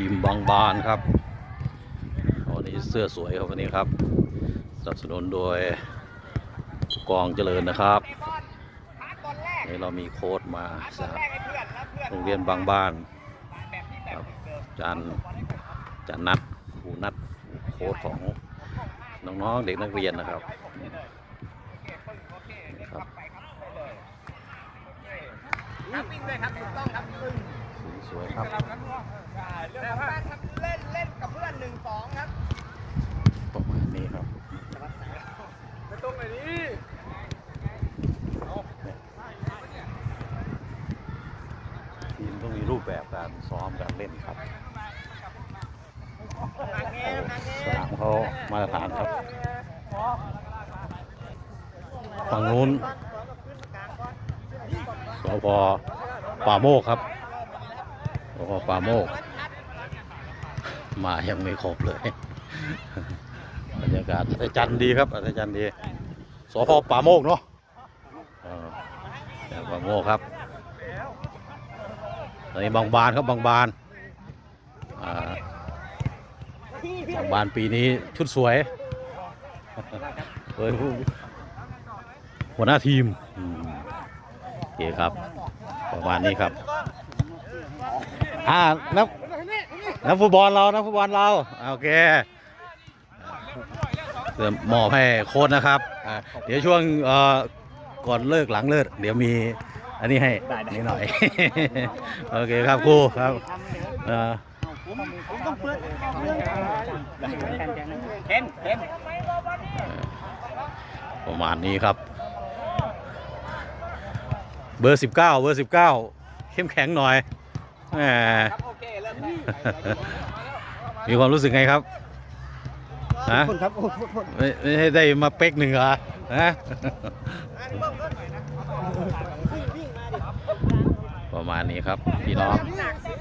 ทีมบางบานครับวันนี้เสื้อสวยครับวันนี้ครับสนับสนุนโดยกองเจริญนะครับนี่เรามีโค้ดมาจากโรงเรียนบางบ้านครับจารย์อาจารย์นัดครูนัดโค้ดของน้องๆเด็กนักเรียนนะครับนี่ครับวิ่งด้วยครับถูกต้องครับ สีสวยครับเรื่องของการทำเล่นเล่นกับเพื่อนหนึ่งสองครับประมาณนี้ครับไม่ตรงไหนดิทีมต้องมีรูปแบบการซ้อมการเล่นครับทางเงี้ยทางเงี้สนามเขามาตรฐานครับ ฝั่งนู้นสพป่าโมกครับ สพป่าโมก มายังไม่ครบเลย บรรยากาศอัศจรรย์ดีครับอัศจรรย์ดีสพป่าโมกเนาะเออแต่ป่าโมกครับตอนนี้บางบานครับบางบานอ่าบางบานปีนี้ชุดสวยเฮ้ยผู้หัวหน้าทีมอืมโอเคครับ ประมาณนี้ครับ อ่านักนักฟุตบอลเรานักฟุตบอลเราโอเคเริ่มมอบให้โค้ชนะครับอ่าเดี๋ยวช่วงเอ่อก่อนเลิกหลังเลิกเดี๋ยวมีอันนี้ให้นิดหน่อย โอเคครับครูครับเอ่อประมาณนี้ครับ เบอร์ 19 เบอร์ 19 เข้มแข็งหน่อย แหมครับโอเคเริ่มได้มีความรู้สึกไงครับฮะครับไม่ไม่ให้ได้มาเป๊กหนึ่งเหรอฮะประมาณนี้ครับพี่น้อง หนักสิ